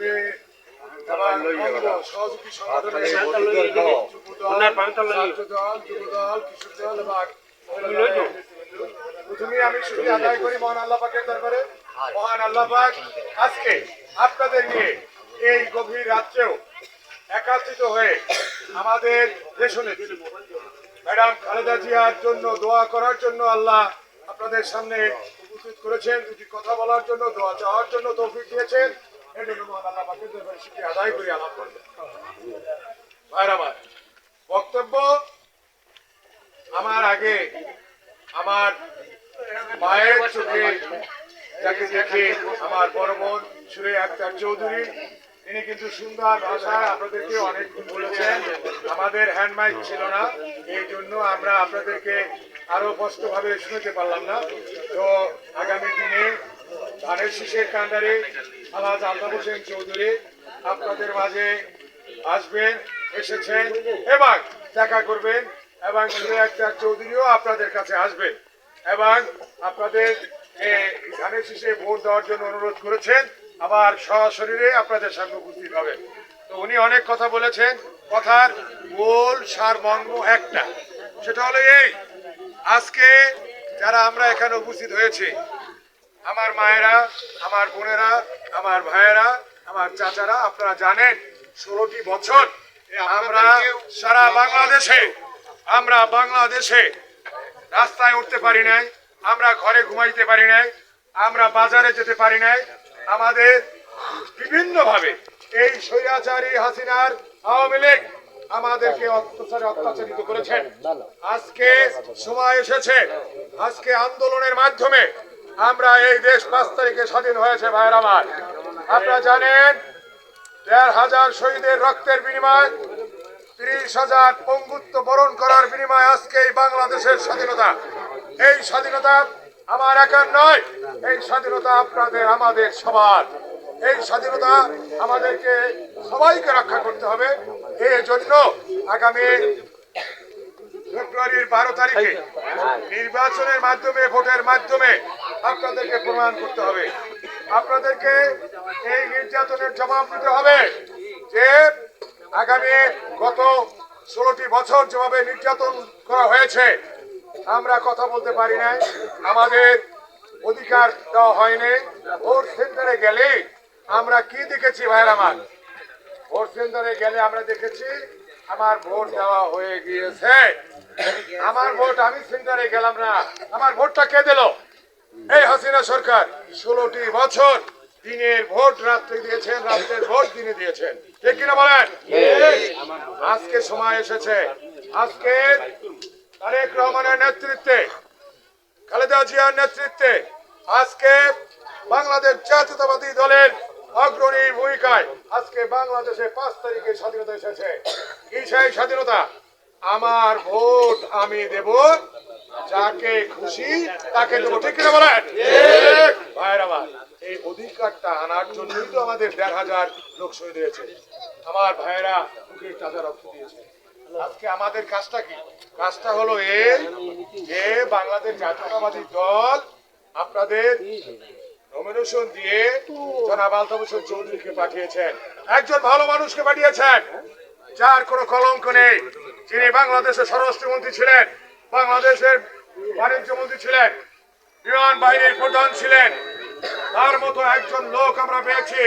BNP এবং অঙ্গ সহযোগী সংগঠনের যুবদল, ছাত্রদল, যুবদল, কিশোরদল এবং মহিলা দল। প্রথমেই আমি শুক্রিয়া আদায় করি মহান আল্লাহ পাকের দরবারে। মহান আল্লাহ পাক আজকে আপনাদের নিয়ে এই গভীর রাত্রেও একাত্রিত হয়ে আমাদের ম্যাডাম খালেদা জিয়ার জন্য দোয়া করার জন্য আল্লাহ আপনাদের সামনে উপস্থিত করেছেন। দুটি কথা বলার জন্য দোয়া চাওয়ার জন্য তৌফিক দিয়েছেন এর জন্য মহান আল্লাহ পাকের আদায় করি আলহামদুলিল্লাহ ভাইরা আমার বক্তব্য আমার আগে আমার মায়ের চোখে যাকে দেখে আমার বড় বোন সুরে আক্তার চৌধুরী, তিনি কিন্তু সুন্দর ভাষায় আপনাদেরকে অনেক বলেছেন। আমাদের হ্যান্ড মাইক ছিল না, এই জন্য আমরা আপনাদেরকে আরও স্পষ্টভাবে শুনতে পারলাম না। তো আগামী দিনে ধানের শীষের কান্ডারে আলাদ আলতাফ হোসেন চৌধুরী আপনাদের মাঝে আসবেন, এসেছেন এবং দেখা করবেন এবং আক্তার চৌধুরীও আপনাদের কাছে আসবেন এবং আপনাদের ধানের শীষে ভোট দেওয়ার জন্য অনুরোধ করেছেন, আবার সশরীরে আপনাদের সামনে উপস্থিত হবেন তো উনি অনেক কথা বলেছেন, কথার মূল সারমর্ম একটা। সেটা হলো এই, আজকে যারা আমরা এখানে উপস্থিত হয়েছি, আমার মায়েরা, আমার বোনেরা, আমার ভাইয়েরা আমার চাচারা আপনারা জানেন ষোলোটি বছর আমরা সারা বাংলাদেশে আমরা বাংলাদেশে রাস্তায় উঠতে পারি নাই আমরা ঘরে ঘুমাইতে পারি নাই আমরা বাজারে যেতে পারি নাই। আমাদের বিভিন্নভাবে এই স্বৈরাচারী হাসিনার আওয়ামী লীগ আমাদেরকে অত্যাচারে অত্যাচারিত করেছেন আজকে সময় এসেছে আজকে আন্দোলনের মাধ্যমে আমরা এই দেশ পাঁচ তারিখে স্বাধীন হয়েছে ভাইয়ের আমার। আপনারা জানেন, দেড় হাজার শহীদের রক্তের বিনিময়, তিরিশ হাজার পঙ্গুত্ব বরণ করার বিনিময় আজকে এই বাংলাদেশের স্বাধীনতা। এই স্বাধীনতা আমার একার নয়, এই স্বাধীনতা আপনাদের, আমাদের সবার। এই স্বাধীনতা আমাদেরকে সবাইকে রক্ষা করতে হবে। এই জন্য আগামী ফেব্রুয়ারির বারো তারিখে নির্বাচনের মাধ্যমে, ভোটের মাধ্যমে আপনাদেরকে প্রমাণ করতে হবে। আপনাদেরকে এই নির্যাতনের জবাব দিতে হবে যে আগামী গত ষোলোটি বছর যেভাবে নির্যাতন করা হয়েছে, আমরা কথা বলতে পারি নাই। আমাদের অধিকার দেওয়া হয়নি। ভোট সেন্টারে গেলে আমরা কি দেখেছি ভাইয়ের আমার? ভোট সেন্টারে গেলে আমরা দেখেছি আমার ভোট দেওয়া হয়ে গিয়েছে। আমার ভোট আমি সেন্টারে গেলাম না। আমার ভোটটা কে দিল? এই হাসিনা সরকার, ষোলোটি বছর দিনের ভোট রাত্রে দিয়েছেন রাত্রের ভোট দিনে দিয়েছেন। ঠিক কিনা বলেন? আজকে সময় এসেছে। আজকে তারেক রহমানের নেতৃত্বে খালেদা জিয়ার নেতৃত্বে আজকে বাংলাদেশ জাতীয়তাবাদী দলের অগ্রণী ভূমিকায় আজকে বাংলাদেশে পাঁচ তারিখে স্বাধীনতা এসেছে। কি সেই স্বাধীনতা? আমার ভোট আমি দেব যাকে খুশি তাকে দেবো। ঠিক কিনা বলেন? ভাইয়ের আমার এই অধিকারটা আনার জন্যই তো আমাদের দেড় হাজার লোক শহীদ হয়েছে। আমার ভাইয়েরা বুকের তাজা রক্ত দিয়েছে। আজকে আমাদের কাজটা কি? কাজটা হলো এই যে বাংলাদেশ জাতীয়তাবাদী দল আপনাদের নমিনেশন দিয়ে জনাব আলতাফ চৌধুরীকে পাঠিয়েছেন। একজন ভালো মানুষকে পাঠিয়েছেন, যার কোনো কলঙ্ক নেই। যিনি বাংলাদেশের স্বরাষ্ট্রমন্ত্রী ছিলেন, বাংলাদেশের বাণিজ্য মন্ত্রী ছিলেন বিমান বাহিনীর প্রধান ছিলেন। তার মতো একজন লোক আমরা পেয়েছি।